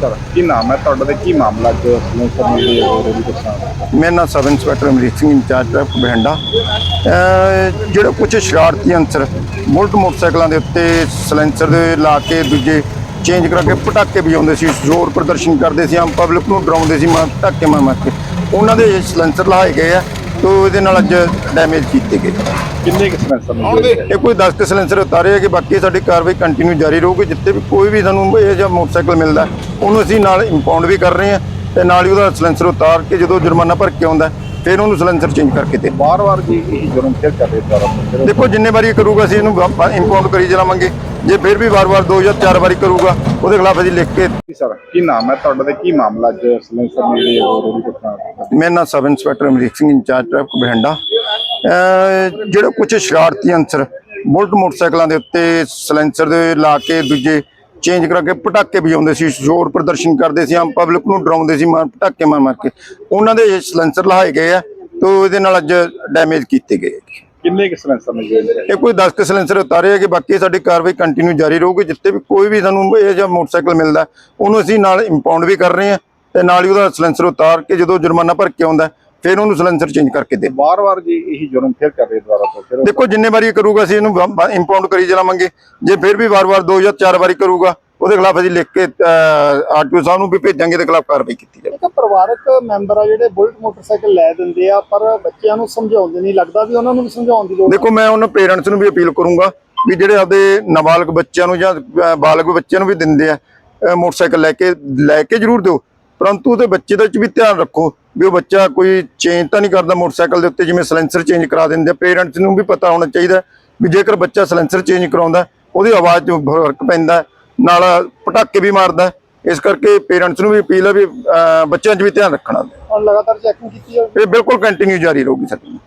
Sir ਕੀ ਨਾਮ ਹੈ ਤੁਹਾਡਾ ਤੇ ਕੀ ਮਾਮਲਾ ਅੱਜ ਸਲੈਂਸਰ ਮਿਲੀ ਹੋ ਰਹੀ ਕਿਸਾਨ ਮੇਰਾ ਨਾਮ sub inspector Amrik Singh, incharge traffic Bathinda. ਅਹ ਜਿਹੜੇ ਕੁਝ ਸ਼ਰਾਰਤੀ ਅੰਸਰ ਬੁਲਟ ਮੋਟਰਸਾਈਕਲਾਂ ਦੇ ਉੱਤੇ ਸਲੈਂਸਰ ਦੇ ਲਾ ਕੇ ਦੂਜੇ ਚੇਂਜ ਕਰਾ ਕੇ ਪਟਾਕੇ ਵਜਾਉਂਦੇ ਸੀ, ਜ਼ੋਰ ਪ੍ਰਦਰਸ਼ਨ ਕਰਦੇ ਸੀ, ਆਮ ਪਬਲਿਕ ਨੂੰ ਡਰਾਉਂਦੇ ਸੀ ਮਾਰ ਪਟਾਕੇ ਮਾਰ ਮਾਰ ਕੇ। ਉਹਨਾਂ ਦੇ ਸਲੈਂਸਰ ਲਾਏ ਗਏ ਆ। ਤੋਂ ਇਹਦੇ ਨਾਲ ਅੱਜ ਡੈਮੇਜ ਕੀਤੇ ਗਏ। ਕਿੰਨੇ ਕਿ ਸਲੈਂਸਰ ਮਿਲੇ ਇਹ ਕੋਈ 10 ਕੁ ਸਿਲੰਡਰ ਉਤਾਰੇ ਹੈ ਕਿ ਬਾਕੀ ਸਾਡੀ ਕਾਰਵਾਈ ਕੰਟੀਨਿਊ ਜਾਰੀ ਰਹੂਗੀ ਜਿੱਥੇ ਵੀ ਕੋਈ ਵੀ ਸਾਨੂੰ ਇਹ ਜਿਹਾ ਮੋਟਰਸਾਈਕਲ ਮਿਲਦਾ ਉਹਨੂੰ ਅਸੀਂ ਨਾਲ ਇੰਪਾਊਂਡ ਵੀ ਕਰ ਰਹੇ ਹਾਂ ਤੇ ਨਾਲ ਹੀ ਉਹਦਾ ਸਿਲੰਡਰ ਉਤਾਰ ਕੇ ਜਦੋਂ ਜੁਰਮਾਨਾ ਭਰ ਕੇ ਆਉਂਦਾ ਫਿਰ ਉਹਨੂੰ ਸਿਲੰਡਰ ਚੇਂਜ ਕਰਕੇ ਦੇ। ਵਾਰ-ਵਾਰ ਜੀ ਇਹ ਜੁਰਮ ਫਿਰ ਕਰ ਰਹੇ ਦੁਆਰਾ ਫਿਰ ਦੇਖੋ ਜਿੰਨੇ ਵਾਰੀ ਕਰੂਗਾ ਅਸੀਂ ਇਹਨੂੰ ਇੰਪਾਊਂਡ ਕਰੀ ਜਾਵਾਂਗੇ। ਜੇ ਫਿਰ ਵੀ ਵਾਰ-ਵਾਰ ਦੋ ਜਾਂ ਚਾਰ ਵਾਰੀ ਕਰੂਗਾ ਉਹਦੇ ਖਿਲਾਫ ਅਸੀਂ ਲਿਖ ਕੇ ਕੀ ਸਰ ਕੀ ਨਾਮ ਹੈ ਤੁਹਾਡਾ ਤੇ ਕੀ ਮਾਮਲਾ ਅੱਜ ਸਲੈਂਸਰ ਮਿਲੀ ਹੋ ਰਹੀ ਕਿਸਾਨ ਮੇਰਾ ਨਾਮ sub inspector Amrik Singh incharge traffic Bathinda. ਜਿਹੜੇ ਕੁਝ ਸ਼ਰਾਰਤੀ ਅੰਸਰ ਬੁਲਟ ਮੋਟਰਸਾਈਕਲਾਂ ਦੇ ਉੱਤੇ ਸਲੈਂਸਰ ਦੇ ਲਾ ਕੇ ਦੂਜੇ ਚੇਂਜ ਕਰਾ ਕੇ ਪਟਾਕੇ ਵਜਾਉਂਦੇ ਸੀ ਜ਼ੋਰ ਪ੍ਰਦਰਸ਼ਨ ਕਰਦੇ ਸੀ ਆਮ ਪਬਲਿਕ ਨੂੰ ਡਰਾਉਂਦੇ ਸੀ ਮਾਰ ਪਟਾਕੇ ਮਾਰ ਮਾਰ ਕੇ। ਉਹਨਾਂ ਦੇ ਸਲੈਂਸਰ ਲਾਏ ਗਏ ਆ ਤੋਂ ਇਹਦੇ ਨਾਲ ਅੱਜ ਡੈਮੇਜ ਕੀਤੇ ਗਏ। ਕਿੰਨੇ ਕਿ ਸਲੈਂਸਰ ਮਿਲੇ ਇਹ ਕੋਈ 10 ਕੁ ਸਿਲੰਡਰ ਉਤਾਰੇ ਹੈ ਕਿ ਬਾਕੀ ਸਾਡੀ ਕਾਰਵਾਈ ਕੰਟੀਨਿਊ ਜਾਰੀ ਰਹੂਗੀ ਜਿੱਥੇ ਵੀ ਕੋਈ ਵੀ ਸਾਨੂੰ ਇਹ ਜਿਹਾ ਮੋਟਰਸਾਈਕਲ ਮਿਲਦਾ ਉਹਨੂੰ ਅਸੀਂ ਨਾਲ ਇੰਪਾਊਂਡ ਵੀ ਕਰ ਰਹੇ ਹਾਂ ਤੇ ਨਾਲ ਹੀ ਉਹਦਾ ਸਿਲੰਡਰ ਉਤਾਰ ਕੇ ਜਦੋਂ ਜੁਰਮਾਨਾ ਭਰ ਕੇ ਆਉਂਦਾ ਫਿਰ ਉਹਨੂੰ ਸਿਲੰਡਰ ਚੇਂਜ ਕਰਕੇ ਦੇ। ਵਾਰ-ਵਾਰ ਜੀ ਇਹ ਜੁਰਮ ਫਿਰ ਕਰ ਰਹੇ ਦੁਆਰਾ ਫਿਰ ਦੇਖੋ ਜਿੰਨੇ ਵਾਰੀ ਇਹ ਕਰੂਗਾ ਅਸੀਂ ਇਹਨੂੰ ਇੰਪਾਊਂਡ ਕਰੀ ਜਾਵਾਂਗੇ ਜੇ ਫਿਰ ਵੀ ਵਾਰ-ਵਾਰ ਦੋ ਜਾਂ ਚਾਰ ਵਾਰੀ ਕਰੂਗਾ ਉਹਦੇ ਖਿਲਾਫ ਅਸੀਂ ਲਿਖ ਕੇ ਆਰਟੀਓ ਸਾਹਿਬ ਨੂੰ ਵੀ ਭੇਜਾਂਗੇ ਤੇ ਖਿਲਾਫ ਕਾਰਵਾਈ ਕੀਤੀ ਜਾਵੇ। ਇੱਕ ਪਰਿਵਾਰਕ ਮੈਂਬਰ ਆ ਜਿਹੜੇ ਬੁਲਟ ਮੋਟਰਸਾਈਕਲ ਲੈ ਦਿੰਦੇ ਆ ਪਰ ਬੱਚਿਆਂ ਨੂੰ ਸਮਝਾਉਂਦੇ ਨਹੀਂ ਲੱਗਦਾ ਵੀ ਉਹਨਾਂ ਨੂੰ ਵੀ ਸਮਝਾਉਣ ਦੀ ਲੋੜ ਦੇਖੋ ਮੈਂ ਉਹਨਾਂ ਪੇਰੈਂਟਸ ਨੂੰ ਵੀ ਅਪੀਲ ਕਰੂੰਗਾ ਵੀ ਜਿਹੜੇ ਆਪਦੇ ਨਾਬਾਲਗ ਬੱਚਿਆਂ ਨੂੰ ਜਾਂ ਬਾਲਗ ਬੱਚਿਆਂ ਨੂੰ ਵੀ ਦਿੰਦੇ ਆ ਮੋਟਰਸਾਈਕਲ ਲੈ ਕੇ ਲੈ ਕੇ ਜ਼ਰੂਰ ਦਿਓ। ਪਰੰਤੂ ਉਹਦੇ ਬੱਚੇ ਦਾ ਚ ਵੀ ਧਿਆਨ ਰੱਖੋ ਵੀ ਉਹ ਬੱਚਾ ਕੋਈ ਚੇਂਜ ਤਾਂ ਨਹੀਂ ਕਰਦਾ ਮੋਟਰਸਾਈਕਲ ਦੇ ਉੱਤੇ ਜਿਵੇਂ ਸਲੈਂਸਰ ਚੇਂਜ ਕਰਾ ਦਿੰਦੇ ਆ। ਪੇਰੈਂਟਸ ਨੂੰ ਵੀ ਪਤਾ ਹੋਣਾ ਚਾਹੀਦਾ ਵੀ ਜੇਕਰ ਬੱਚਾ ਸਲੈਂਸਰ ਚੇਂਜ ਕਰਾਉਂਦਾ ਉਹਦੀ ਆਵਾਜ਼ 'ਚ ਫ਼ਰਕ ਪੈਂਦਾ ਨਾਲ ਪਟਾਕੇ ਵੀ ਮਾਰਦਾ ਇਸ ਕਰਕੇ ਪੇਰੈਂਟਸ ਨੂੰ ਵੀ ਅਪੀਲ ਹੈ ਵੀ ਬੱਚਿਆਂ 'ਚ ਵੀ ਧਿਆਨ ਰੱਖਣਾ। ਹੁਣ ਲਗਾਤਾਰ ਚੈਕਿੰਗ ਕੀਤੀ ਜਾਵੇ ਇਹ ਬਿਲਕੁਲ ਕੰਟੀਨਿਊ ਜਾਰੀ ਰਹੂਗੀ ਸਾਡੀ।